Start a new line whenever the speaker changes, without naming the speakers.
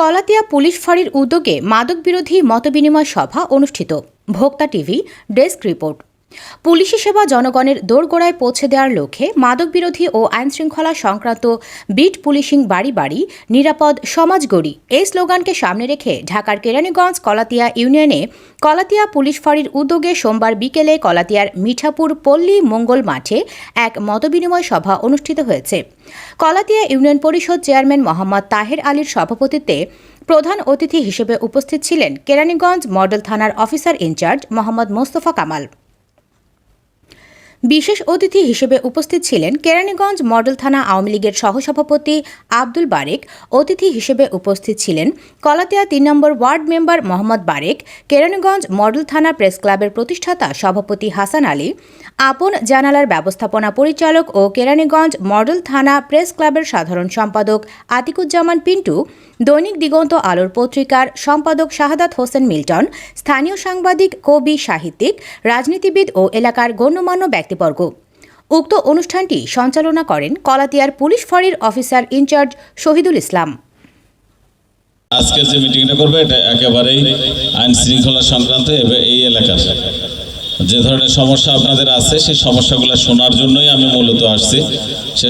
Kalatia police ফাঁড়ির উদ্যোগে মাদক বিরোধী মতবিনিময় সভা অনুষ্ঠিত। ভোক্তা টিভি ডেস্ক রিপোর্ট। পুলিশি সেবা জনগণের দোরগোড়ায় পৌঁছে দেওয়ার লক্ষ্যে মাদক বিরোধী ও আইনশৃঙ্খলা সংক্রান্ত বিট পুলিশিং বাড়ি বাড়ি, নিরাপদ সমাজ গড়ি এই স্লোগানকে সামনে রেখে ঢাকার কেরানীগঞ্জ কলাতিয়া ইউনিয়নে কলাতিয়া পুলিশ ফাঁড়ির উদ্যোগে সোমবার বিকেলে কলাতিয়ার মিঠাপুর পল্লী মঙ্গল মাঠে এক মতবিনিময় সভা অনুষ্ঠিত হয়েছে। কলাতিয়া ইউনিয়ন পরিষদ চেয়ারম্যান মোহাম্মদ তাহের আলীর সভাপতিত্বে প্রধান অতিথি হিসেবে উপস্থিত ছিলেন কেরানীগঞ্জ মডেল থানার officer in charge Mohammad Mostafa Kamal. বিশেষ অতিথি হিসেবে উপস্থিত ছিলেন কেরানীগঞ্জ মডেল থানা আওয়ামী লীগের সহসভাপতি আব্দুল বারেক। অতিথি হিসেবে উপস্থিত ছিলেন কলাতিয়া তিন নম্বর ward member Mohammad Barek, Keraniganj model থানা প্রেস ক্লাবের প্রতিষ্ঠাতা সভাপতি হাসান আলী, আপন জানালার ব্যবস্থাপনা পরিচালক ও কেরানীগঞ্জ মডেল থানা প্রেস ক্লাবের সাধারণ সম্পাদক আতিকুজ্জামান পিন্টু, দৈনিক দিগন্ত আলোর পত্রিকার সম্পাদক শাহাদাত হোসেন মিল্টন, স্থানীয় সাংবাদিক কবি সাহিত্যিক, রাজনীতিবিদ ও এলাকার গণ্যমান্য ব্যক্তিবর্গ। উক্ত অনুষ্ঠানটি সঞ্চালনা করেন কলাতিয়ার পুলিশ ফাঁড়ির officer in charge Shahidul Islam.
আজকে যে মিটিংটা করবে, এটা একেবারেই আইন শৃঙ্খলা সংক্রান্ত এই এলাকার। যে ধরনের সমস্যা আপনাদের আছে, সেই সমস্যাগুলো শোনার জন্যই আমি মূলত আসছি।